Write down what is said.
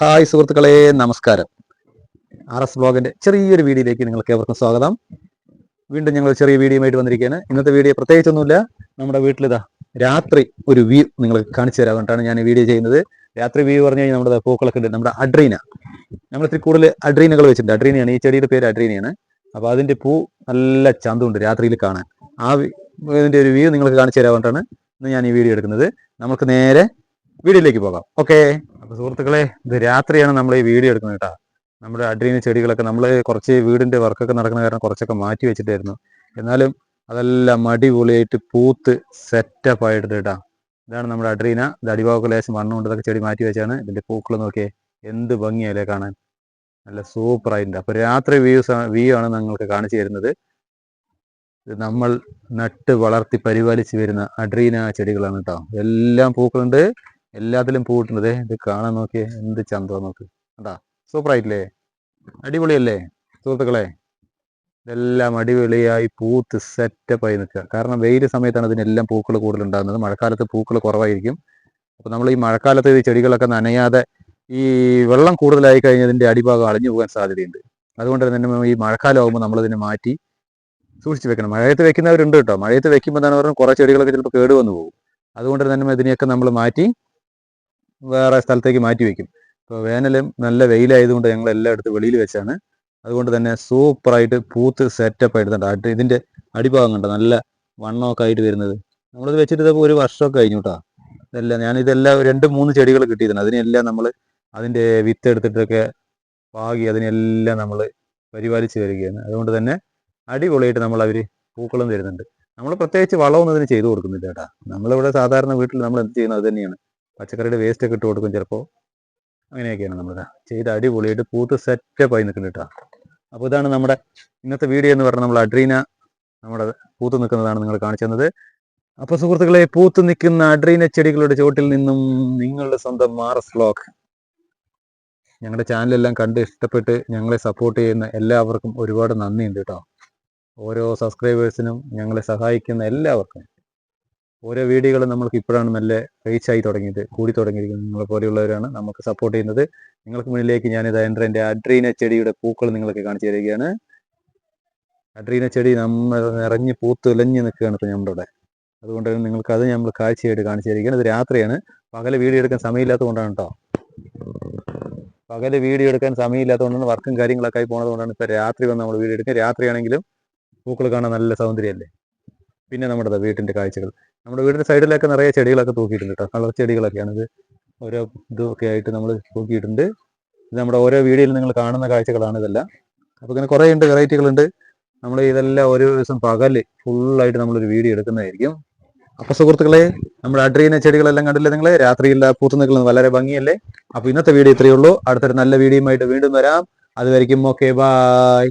Hi സുഹൃത്തുക്കളെ നമസ്കാരം. R S ബ്ലോഗിന്റെ ചെറിയൊരു വീഡിയോയിലേക്ക് നിങ്ങൾക്ക് ഏവർക്കും സ്വാഗതം. വീണ്ടും ഞങ്ങൾ ചെറിയ വീഡിയോയുമായിട്ട് വന്നിരിക്കുകയാണ്. ഇന്നത്തെ വീഡിയോ പ്രത്യേകിച്ചൊന്നുമില്ല. നമ്മുടെ വീട്ടിലിതാ രാത്രി ഒരു വ്യൂ നിങ്ങൾക്ക് കാണിച്ചു തരാൻ കൊണ്ടാണ് ഞാൻ ഈ വീഡിയോ ചെയ്യുന്നത്. രാത്രി വ്യൂ പറഞ്ഞു കഴിഞ്ഞാൽ നമ്മുടെ പൂക്കളൊക്കെ ഉണ്ട്. നമ്മുടെ അഡ്രീന. നമ്മൾ ഇത്തിരി കൂടുതൽ അഡ്രീനകൾ വെച്ചിട്ടുണ്ട്. അഡ്രീനയാണ് ഈ ചെടിയുടെ പേര് അഡ്രീനയാണ്. അപ്പോൾ അതിന്റെ പൂ നല്ല ചന്തമുണ്ട് രാത്രിയിൽ കാണാൻ. ആ ഇതിന്റെ ഒരു വ്യൂ നിങ്ങൾക്ക് കാണിച്ചു തരാൻ ഇന്ന് ഞാൻ ഈ വീഡിയോ എടുക്കുന്നത്. നമുക്ക് നേരെ വീഡിയോയിലേക്ക് പോകാം. ഓക്കെ അപ്പൊ സുഹൃത്തുക്കളെ ഇത് രാത്രിയാണ് നമ്മൾ ഈ വീഡിയോ എടുക്കുന്നത് കേട്ടോ. നമ്മുടെ അഡ്രീന ചെടികളൊക്കെ നമ്മൾ കുറച്ച് വീടിന്റെ വർക്കൊക്കെ നടക്കുന്ന കാരണം കുറച്ചൊക്കെ മാറ്റി വെച്ചിട്ടായിരുന്നു. എന്നാലും അതെല്ലാം അടിപൊളിയായിട്ട് പൂത്ത് സെറ്റപ്പ് ആയിട്ട് കേട്ടാ. ഇതാണ് നമ്മുടെ അഡ്രീന. ഇത് അടിഭാഗമൊക്കെ ലേശം മണ്ണുകൊണ്ട് ഇതൊക്കെ ചെടി മാറ്റി വെച്ചാണ്. ഇതിന്റെ പൂക്കൾ നോക്കിയേ എന്ത് ഭംഗിയല്ലേ കാണാൻ. നല്ല സൂപ്പർ ആയിട്ടുണ്ട്. അപ്പൊ രാത്രി വ്യൂസ് വ്യൂ ആണ് നിങ്ങൾക്ക് കാണിച്ചു തരുന്നത്. നമ്മൾ നട്ട് വളർത്തി പരിപാലിച്ച് വരുന്ന അഡ്രീന ചെടികളാണ് കേട്ടോ. എല്ലാം പൂക്കളുണ്ട്. എല്ലാത്തിലും പൂവിട്ടുണ്ട് ഇത് കാണാൻ നോക്കിയേ. എന്ത് ചന്ത നോക്ക്. അതാ സൂപ്പർ ആയിട്ടില്ലേ? അടിപൊളിയല്ലേ? സുഹൃത്തുക്കളെ ഇതെല്ലാം അടിപൊളിയായി പൂത്ത് സെറ്റപ്പ് ആയി നിൽക്കുക. കാരണം വെയിൽ സമയത്താണ് ഇതിനെല്ലാം പൂക്കൾ കൂടുതലുണ്ടാകുന്നത് മഴക്കാലത്ത് പൂക്കൾ കുറവായിരിക്കും. അപ്പോൾ നമ്മൾ ഈ മഴക്കാലത്ത് ഈ ചെടികളൊക്കെ നനയാതെ ഈ വെള്ളം കൂടുതലായി കഴിഞ്ഞാൽ ഇതിന്റെ അടിഭാഗം അളിഞ്ഞു പോകാൻ സാധ്യതയുണ്ട്. അതുകൊണ്ട് തന്നെ ഈ മഴക്കാലം ആകുമ്പോൾ നമ്മളതിനെ മാറ്റി സൂക്ഷിച്ച് വെക്കണം. മഴയത്ത് വെക്കുന്നവരുണ്ട് കേട്ടോ. മഴയത്ത് വെക്കുമ്പോൾ തന്നെ പറഞ്ഞാൽ കുറേ ചെടികളൊക്കെ ചിലപ്പോൾ കേട് വന്നു പോകും. അതുകൊണ്ട് തന്നെ ഇതിനെയൊക്കെ നമ്മൾ മാറ്റി വേറെ സ്ഥലത്തേക്ക് മാറ്റി വെക്കും. ഇപ്പോൾ വേനലും നല്ല വെയിലായതുകൊണ്ട് ഞങ്ങൾ എല്ലാം എടുത്ത് വെളിയിൽ വെച്ചാണ്. അതുകൊണ്ട് തന്നെ സൂപ്പറായിട്ട് പൂത്ത് സെറ്റപ്പ് ആയിട്ടുണ്ട്. അടി ഇതിന്റെ അടിഭാഗം കണ്ടോ? നല്ല വണ്ണമൊക്കെ ആയിട്ട് വരുന്നത്. നമ്മളിത് വെച്ചിട്ട് ഇതപ്പോൾ ഒരു വർഷമൊക്കെ കഴിഞ്ഞു കേട്ടോ ഇതെല്ലാം ഞാനിതെല്ലാം രണ്ട് മൂന്ന് ചെടികൾ കിട്ടിയിട്ടുണ്ട്. അതിനെല്ലാം നമ്മൾ അതിന്റെ വിത്ത് എടുത്തിട്ടൊക്കെ പാകി അതിനെല്ലാം നമ്മൾ പരിപാലിച്ച് വരികയാണ്. അതുകൊണ്ട് തന്നെ അടിപൊളിയായിട്ട് നമ്മൾ അവർ പൂക്കളും തരുന്നുണ്ട്. നമ്മൾ പ്രത്യേകിച്ച് വളമൊന്നും ഇതിന് ചെയ്തു കൊടുക്കുന്നില്ല കേട്ടാ നമ്മളിവിടെ സാധാരണ വീട്ടിൽ നമ്മൾ എന്ത് ചെയ്യുന്നത് അത് തന്നെയാണ്. പച്ചക്കറിയുടെ വേസ്റ്റ് ഒക്കെ ഇട്ട് കൊടുക്കും ചിലപ്പോൾ അങ്ങനെയൊക്കെയാണ് നമ്മൾ ചെയ്ത് അടിപൊളിയായിട്ട് പൂത്ത് സെറ്റപ്പ് ആയി നിൽക്കുന്നുണ്ട് കേട്ടോ അപ്പോൾ ഇതാണ് നമ്മുടെ ഇന്നത്തെ വീഡിയോ എന്ന് പറഞ്ഞാൽ നമ്മൾ അഡ്രീന നമ്മുടെ പൂത്ത് നിൽക്കുന്നതാണ് നിങ്ങൾ കാണിച്ചു തന്നത്. അപ്പോൾ സുഹൃത്തുക്കളെ പൂത്ത് നിൽക്കുന്ന അഡ്രീന ചെടികളുടെ ചുവട്ടിൽ നിന്നും നിങ്ങളുടെ സ്വന്തം മാറസ് വ്ലോഗ് ഞങ്ങളുടെ ചാനലെല്ലാം കണ്ട് ഇഷ്ടപ്പെട്ട് ഞങ്ങളെ സപ്പോർട്ട് ചെയ്യുന്ന എല്ലാവർക്കും ഒരുപാട് നന്ദിയുണ്ട് കേട്ടോ ഓരോ സബ്സ്ക്രൈബേഴ്സിനും ഞങ്ങളെ സഹായിക്കുന്ന എല്ലാവർക്കും. ഓരോ വീഡിയോകളും നമ്മൾക്ക് ഇപ്പോഴാണ് നല്ല റീച്ചായി തുടങ്ങിയത് കൂടി തുടങ്ങിയിരിക്കുന്നത്. നിങ്ങളെ പോലെയുള്ളവരാണ് നമുക്ക് സപ്പോർട്ട് ചെയ്യുന്നത്. നിങ്ങൾക്ക് മുന്നിലേക്ക് ഞാനിത് എന്റെ എന്റെ അഡ്രീന ചെടിയുടെ പൂക്കൾ നിങ്ങൾക്ക് കാണിച്ചു തരികയാണ്. അഡ്രീന ചെടി നമ്മൾ നിറഞ്ഞ് പൂത്ത് ഇലഞ്ഞ് നിൽക്കുകയാണ് ഇപ്പോൾ നമ്മുടെ ഇവിടെ അതുകൊണ്ട് തന്നെ നിങ്ങൾക്ക് അത് നമ്മൾ കാഴ്ചയായിട്ട് കാണിച്ചു തരികയാണ്. ഇത് രാത്രിയാണ്. പകൽ വീഡിയോ എടുക്കാൻ സമയമില്ലാത്തത് കൊണ്ടാണ് കേട്ടോ പകൽ വീഡിയോ എടുക്കാൻ സമയമില്ലാത്തതുകൊണ്ടാണ് വർക്കും കാര്യങ്ങളൊക്കെ ആയി പോണത് കൊണ്ടാണ് ഇപ്പോൾ രാത്രി വന്ന് നമ്മൾ വീഡിയോ എടുക്കുക. രാത്രിയാണെങ്കിലും പൂക്കൾ കാണാൻ നല്ല സൗന്ദര്യമല്ലേ? പിന്നെ നമ്മുടെ വീട്ടിന്റെ കാഴ്ചകൾ. നമ്മുടെ വീടിന്റെ സൈഡിലൊക്കെ നിറയെ ചെടികളൊക്കെ തൂക്കിയിട്ടുണ്ട് കേട്ടോ കളർ ചെടികളൊക്കെയാണ് ഇത്. ഓരോ ഇതൊക്കെ ആയിട്ട് നമ്മൾ തൂക്കിയിട്ടുണ്ട്. ഇത് നമ്മുടെ ഓരോ വീഡിയോയിൽ നിങ്ങൾ കാണുന്ന കാഴ്ചകളാണ് ഇതെല്ലാം. അപ്പോൾ ഇങ്ങനെ കുറേ ഉണ്ട് വെറൈറ്റികളുണ്ട് നമ്മൾ ഇതെല്ലാം ഒരു ദിവസം പകൽ ഫുള്ളായിട്ട് നമ്മളൊരു വീഡിയോ എടുക്കുന്നതായിരിക്കും. അപ്പൊ സുഹൃത്തുക്കളെ നമ്മുടെ അഡ്രീന ചെടികളെല്ലാം കണ്ടില്ലേ നിങ്ങൾ രാത്രിയിൽ പൂത്ത് നിൽക്കുന്നത് വളരെ ഭംഗിയല്ലേ? അപ്പോൾ ഇന്നത്തെ വീഡിയോ ഇത്രയേ ഉള്ളൂ. അടുത്തൊരു നല്ല വീഡിയോയുമായിട്ട് വീണ്ടും വരാം. അതുവരെയും ഓക്കെ ബായ്